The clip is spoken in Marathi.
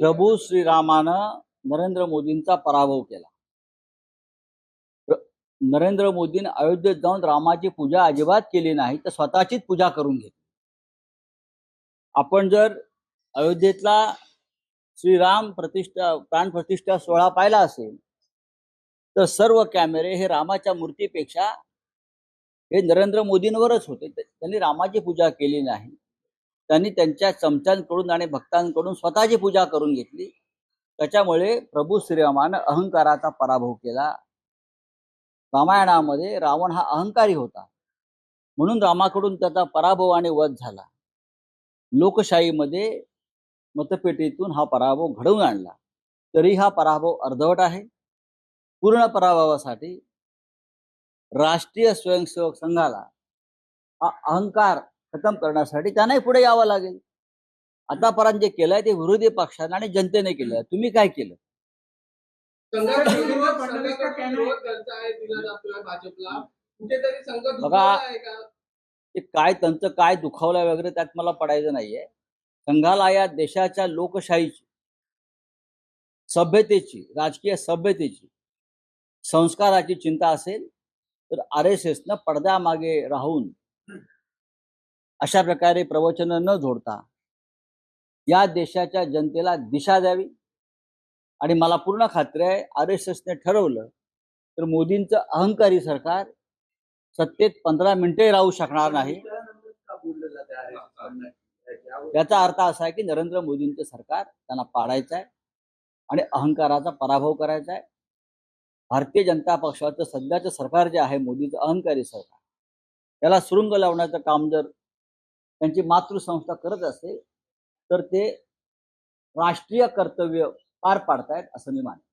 प्रभू श्रीरामानं नरेंद्र मोदींचा पराभव केला. नरेंद्र मोदींनी अयोध्येत जाऊन रामाची पूजा अजिबात केली नाही तर स्वतःचीच पूजा करून घेतली. आपण जर अयोध्येतला श्रीराम प्रतिष्ठा प्राण प्रतिष्ठा सोहळा पाहिला असेल तर सर्व कॅमेरे हे रामाच्या मूर्तीपेक्षा हे नरेंद्र मोदींवरच होते. त्यांनी रामाची पूजा केली नाही. त्यांनी त्यांच्या चमच्यांकडून आणि भक्तांकडून स्वतःची पूजा करून घेतली. त्याच्यामुळे प्रभू श्रीरामानं अहंकाराचा पराभव केला. रामायणामध्ये रावण हा अहंकारी होता. म्हणून रामाकडून त्याचा पराभव आणि वध झाला. लोकशाहीमध्ये मतपेटीतून हा पराभव घडवून आणला. तरी हा पराभव अर्धवट आहे. पूर्ण पराभवासाठी राष्ट्रीय स्वयंसेवक संघाला हा अहंकार खतम करण्यासाठी त्यांनाही पुढे यावं लागेल. आतापर्यंत जे केलंय ते विरोधी पक्षाने आणि जनतेने केलंय. तुम्ही काय केलं? बघा. ते काय त्यांचं काय दुखावलं वगैरे त्यात मला पडायचं नाहीये. संघाला या देशाच्या लोकशाहीची सभ्यतेची राजकीय सभ्यतेची संस्काराची चिंता असेल तर आर एस एसनं पडद्यामागे राहून अशा प्रकारे प्रवचन न जोडता या देशाच्या जनतेला दिशा द्यावी. आणि मला पूर्ण खात्री आहे आर एस एसने ठरवलं तर मोदींचं अहंकारी सरकार सत्तेत पंधरा मिनिटे राहू शकणार नाही. याचा अर्थ असा आहे की नरेंद्र मोदींचं सरकार त्यांना पाडायचं आहे आणि अहंकाराचा पराभव करायचा आहे. भारतीय जनता पक्षाचं सध्याचं सरकार जे आहे मोदीचं अहंकारी सरकार त्याला सुरुंग लावण्याचं काम जर त्यांची मातृसंस्था करत असेल तर ते राष्ट्रीय कर्तव्य पार पाडतायत असं मी मानतो.